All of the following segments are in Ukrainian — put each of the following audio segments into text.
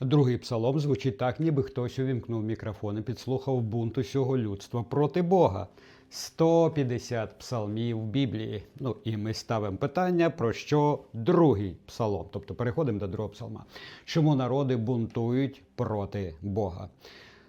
Другий псалом звучить так, ніби хтось увімкнув мікрофон і підслухав бунт усього людства проти Бога. 150 псалмів в Біблії. Ну і ми ставимо питання, про що другий псалом. Тобто переходимо до другого псалма. Чому народи бунтують проти Бога?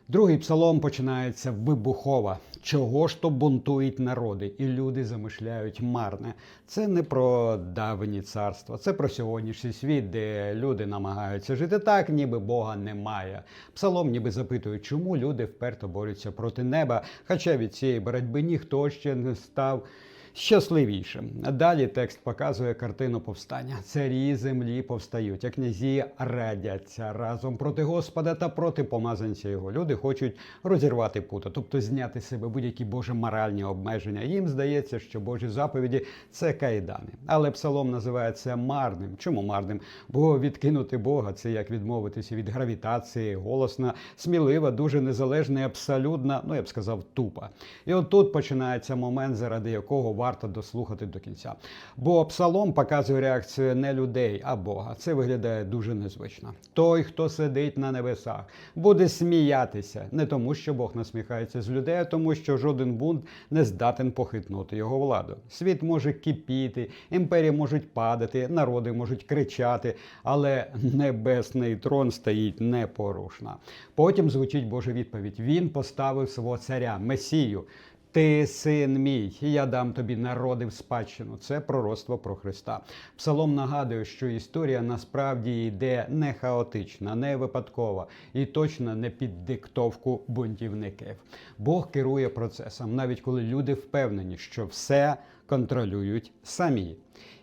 Другий псалом починається вибухова. Чого ж то бунтують народи, і люди замишляють марне. Це не про давні царства, це про сьогоднішній світ, де люди намагаються жити так, ніби Бога немає. Псалом ніби запитує, чому люди вперто борються проти неба, хоча від цієї боротьби ніхто ще не став щасливішим. Далі текст показує картину повстання. Царі землі повстають, а князі радяться разом проти Господа та проти помазанця його. Люди хочуть розірвати пута, тобто зняти з себе будь-які божі моральні обмеження. Їм здається, що Божі заповіді це кайдани. Але псалом називає це марним. Чому марним? Бо відкинути Бога це як відмовитися від гравітації, голосна, смілива, дуже незалежна і абсолютно, ну я б сказав, тупа. І от тут починається момент, заради якого варто дослухати до кінця. Бо псалом показує реакцію не людей, а Бога. Це виглядає дуже незвично. Той, хто сидить на небесах, буде сміятися не тому, що Бог насміхається з людей, а тому, що жоден бунт не здатен похитнути його владу. Світ може кипіти, імперії можуть падати, народи можуть кричати, але небесний трон стоїть непорушно. Потім звучить Божа відповідь: Він поставив свого царя, Месію. Ти син мій, і я дам тобі народи в спадщину. Це пророцтво про Христа. Псалом нагадує, що історія насправді йде не хаотична, не випадкова і точно не під диктовку бунтівників. Бог керує процесом, навіть коли люди впевнені, що все контролюють самі.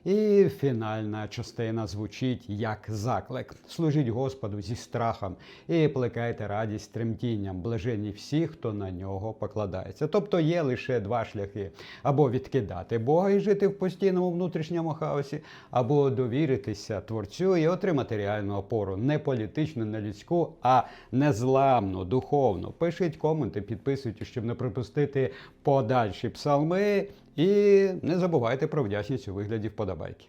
І фінальна частина звучить як заклик: служіть Господу зі страхом і плекайте радість тремтінням, блаженні всі, хто на нього покладається. Тобто є лише два шляхи: або відкидати Бога і жити в постійному внутрішньому хаосі, або довіритися творцю і отримати реальну опору, не політичну, не людську, а незламну, духовну. Пишіть коменти, підписуйтесь, щоб не пропустити подальші псалми. І не забувайте про вдячність у вигляді вподобайки.